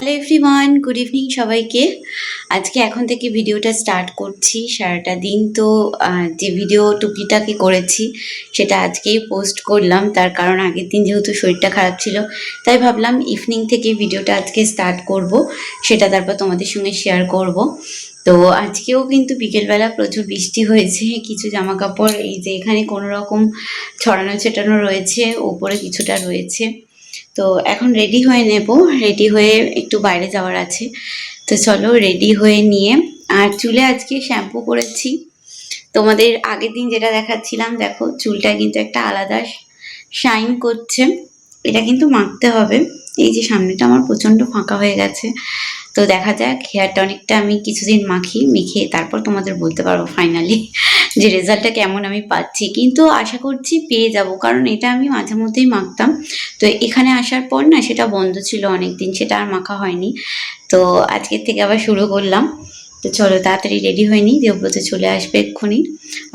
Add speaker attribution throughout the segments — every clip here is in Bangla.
Speaker 1: হ্যালো এভরিওয়ান গুড ইভিনিং সবাইকে। আজকে এখন থেকে ভিডিওটা স্টার্ট করছি। সারাটা দিন তো যে ভিডিও টুকিটাকি করেছি, সেটা আজকেই পোস্ট করলাম। তার কারণ আগের দিন যেহেতু শরীরটা খারাপ ছিল, তাই ভাবলাম ইভিনিং থেকে ভিডিওটা আজকে স্টার্ট করব। সেটা তারপর তোমাদের সঙ্গে শেয়ার করব। তো আজকেও কিন্তু বিকেলবেলা প্রচুর বৃষ্টি হয়েছে, কিছু জামা কাপড় এই যে এখানে কোনো রকম ছড়ানো ছেটানো রয়েছে, ওপরে কিছুটা রয়েছে। তো এখন রেডি হয়ে নেব, রেডি হয়ে একটু বাইরে যাওয়ার আছে। তো চলো রেডি হয়ে নিয়ে, আর চুলে আজকে শ্যাম্পু করেছি। তোমাদের আগের দিন যেটা দেখাচ্ছিলাম, দেখো চুলটা কিন্তু একটা আলাদা শাইন করছে। এটা কিন্তু মাখতে হবে। এই যে সামনেটা আমার প্রচণ্ড ফাঁকা হয়ে গেছে। তো দেখা যাক হেয়ার টনিকটা আমি কিছুদিন মাখি মেখে তারপর তোমাদের বলতে পারব ফাইনালি যে রেজাল্টটা কেমন আমি পাচ্ছি। কিন্তু আশা করছি পেয়ে যাব, কারণ এটা আমি মাঝে মধ্যেই মাখতাম। তো এখানে আসার পর না সেটা বন্ধ ছিল অনেক দিন সেটা আর মাখা হয়নি। তো আজকের থেকে আবার শুরু করলাম। তো চলো তাড়াতাড়ি রেডি হয়নি দেবব্রত চলে আসবে এক্ষুনি।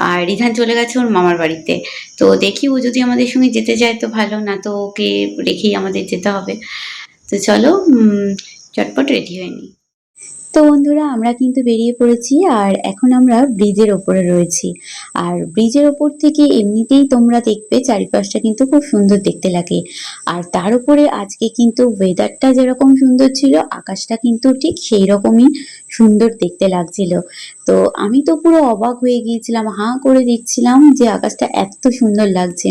Speaker 1: আর রিধান চলে গেছে ওর মামার বাড়িতে। তো দেখি ও যদি আমাদের সঙ্গে যেতে চায় তো ভালো, না তো ওকে রেখেই আমাদের যেতে হবে। তো চলো চটপট রেডি হয়নি। তো বন্ধুরা, আমরা কিন্তু বেরিয়ে পড়েছি আর এখন আমরা ব্রিজের ওপরে রয়েছি। আর ব্রিজের ওপর থেকে এমনিতেই তোমরা দেখবে চারিপাশটা কিন্তু খুব সুন্দর দেখতে লাগে। আর তার উপরে আজকে কিন্তু ওয়েদারটা যেরকম সুন্দর ছিল, আকাশটা কিন্তু ঠিক সেই রকমই সুন্দর দেখতে লাগছিল। তো আমি তো পুরো অবাক হয়ে গিয়েছিলাম, হাঁ করে দেখছিলাম যে আকাশটা এত সুন্দর লাগছে।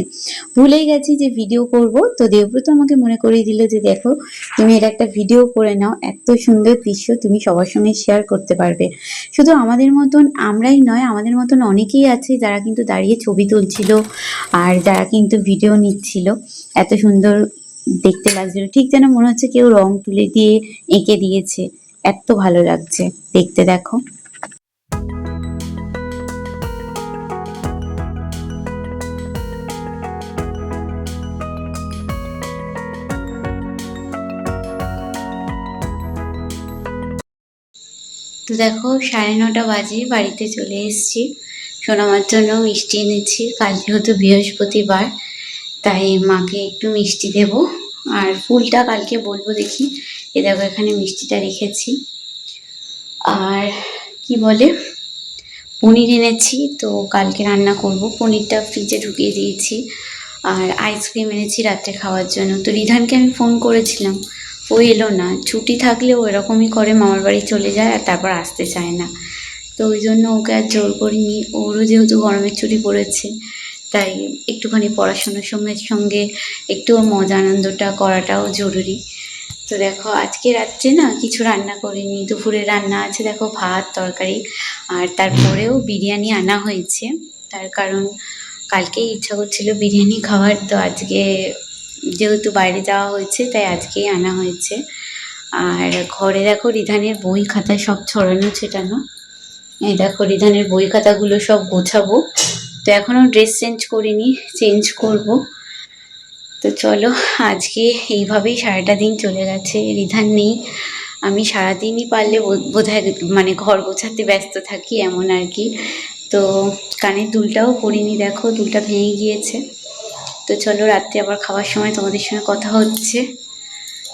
Speaker 1: ভুলে গেছি যে ভিডিও করব। তো দেবব্রত আমাকে মনে করিয়ে দিল যে দেখো, তুমি এটা একটা ভিডিও করে নাও। এত সুন্দর দৃশ্য তুমি সবার সঙ্গে শেয়ার করতে পারবে। শুধু আমাদের মতন আমরাই নয়, আমাদের মতন অনেকেই আছে যারা কিন্তু দাঁড়িয়ে ছবি তুলছিল আর যারা কিন্তু ভিডিও নিচ্ছিল। এত সুন্দর দেখতে লাগছিল। ঠিক যেন মনে হচ্ছে কেউ রং তুলে দিয়ে এঁকে দিয়েছে। এত ভালো লাগছে। দেখতে দেখো। তো দেখো, সাড়ে নটা বাজে, বাড়িতে চলে এসেছি। সোনামার জন্য মিষ্টি এনেছি। কাল যেহেতু বৃহস্পতিবার, তাই মাকে একটু মিষ্টি দেব। আর ফুলটা কালকে বলব দেখি। এ দেখো, এখানে মিষ্টিটা রেখেছি। আর কি বলে? পনির এনেছি, তো কালকে রান্না করব। পনিরটা ফ্রিজে ঢুকিয়ে দিয়েছি। আর আইসক্রিম এনেছি রাত্রে খাওয়ার জন্য। তো রিধানকে আমি ফোন করেছিলাম। ও এলো না। ছুটি থাকলে ও এরকমই করে, মামার বাড়ি চলে যায় আর তারপর আসতে চায় না। তো ওই জন্য ওকে আর জোর করিনি। ওরও যেহেতু গরমের ছুটি পড়েছে তাই একটুখানি পড়াশোনার সঙ্গে সঙ্গে একটু মজা আনন্দটা করাটাও জরুরি। তো দেখো, আজকে রাত্রে না কিছু রান্না করিনি। দুপুরে রান্না আছে দেখো, ভাত, তরকারি আর তারপরেও বিরিয়ানি আনা হয়েছে। তার কারণ কালকেই ইচ্ছা করছিল বিরিয়ানি খাওয়ার, তো আজকে যেহেতু বাইরে যাওয়া হয়েছে, তাই আজকেই আনা হয়েছে। আর ঘরে দেখো, রিধানের বই খাতা সব ছড়ানো, ছেটানো। এই দেখো, রিধানের বই খাতাগুলো সব গোছাবো। তো এখনও ড্রেস চেঞ্জ করিনি চেঞ্জ করব। তো চলো, আজকে এইভাবেই সারাটা দিন চলে গেছে রিধান নেই। আমি সারাদিনই পারলে বোধ- বোধহয় মানে ঘর গোছাতে ব্যস্ত থাকি এমন আর কি। তো কানের দুলটাও পরিনি, দেখো দুলটা ভেঙে গিয়েছে। তো চলো রাত্রে আবার খাওয়ার সময় তোমাদের সঙ্গে কথা হচ্ছে।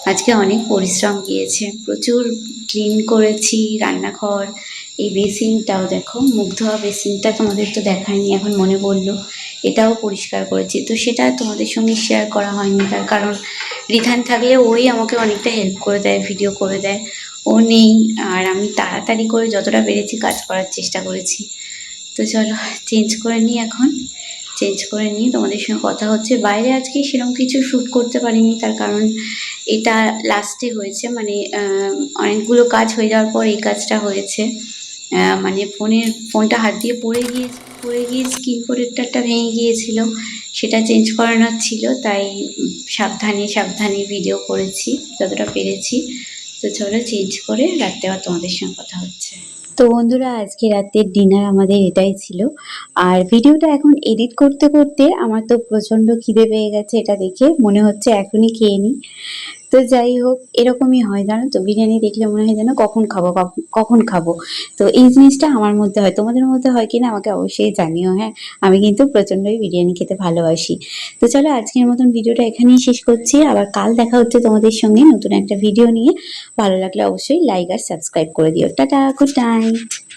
Speaker 1: আজকে অনেক পরিশ্রম গিয়েছে, প্রচুর ক্লিন করেছি, রান্নাঘর এই বেসিনটাও দেখো মুখ ধোয়া বেসিনটা তোমাদের তো দেখায়নি এখন মনে পড়ল। এটাও পরিষ্কার করেছি। তো সেটা তোমাদের সঙ্গে শেয়ার করা হয়নি, তার কারণ রিধান থাকলে ওই আমাকে অনেকটা হেল্প করে দেয় ভিডিও করে দেয়। ও নেই, আর আমি তাড়াতাড়ি করে যতটা পেরেছি কাজ করার চেষ্টা করেছি। তো চলো চেঞ্জ করে নিই এখন। চেঞ্জ করে নিয়ে তোমাদের সঙ্গে কথা হচ্ছে। বাইরে আজকে সেরকম কিছু শ্যুট করতে পারিনি, তার কারণ এটা লাস্টে হয়েছে মানে অনেকগুলো কাজ হয়ে যাওয়ার পর এই কাজটা হয়েছে। মানে ফোনের, ফোনটা হাত দিয়ে পড়ে গিয়ে পড়ে গিয়ে স্ক্রিন প্রোটেক্টারটা ভেঙে গিয়েছিল। সেটা চেঞ্জ করানোর ছিল, তাই সাবধানে সাবধানে ভিডিও করেছি, যতটা পেরেছি। তো চলো চেঞ্জ করে রাত্রে আবার তোমাদের সঙ্গে কথা হচ্ছে। তো বন্ধুরা, আজকে রাতের ডিনার আমাদের এটাই ছিল। আর ভিডিওটা এখন এডিট করতে করতে আমার তো প্রচণ্ড খিদে পেয়ে গেছে, এটা দেখে মনে হচ্ছে এখনই খেয়ে নিই। তো যাই হোক, এরকমই হয়, জানো তো? বিরিয়ানি দেখলে মনে হয় যেন কখন খাব, কখন- খাব? তো এই জিনিসটা আমার মধ্যে হয়। তোমাদের মধ্যে হয় কিনা আমাকে অবশ্যই জানিও হ্যাঁ? আমি কিন্তু প্রচন্ডই বিরিয়ানি খেতে ভালোবাসি। তো চলো, আজকের মতন ভিডিওটা এখানেই শেষ করছি। আবার কাল দেখা হচ্ছে তোমাদের সঙ্গে নতুন একটা ভিডিও নিয়ে। ভালো লাগলে অবশ্যই লাইক আর সাবস্ক্রাইব করে দিও। Tata good night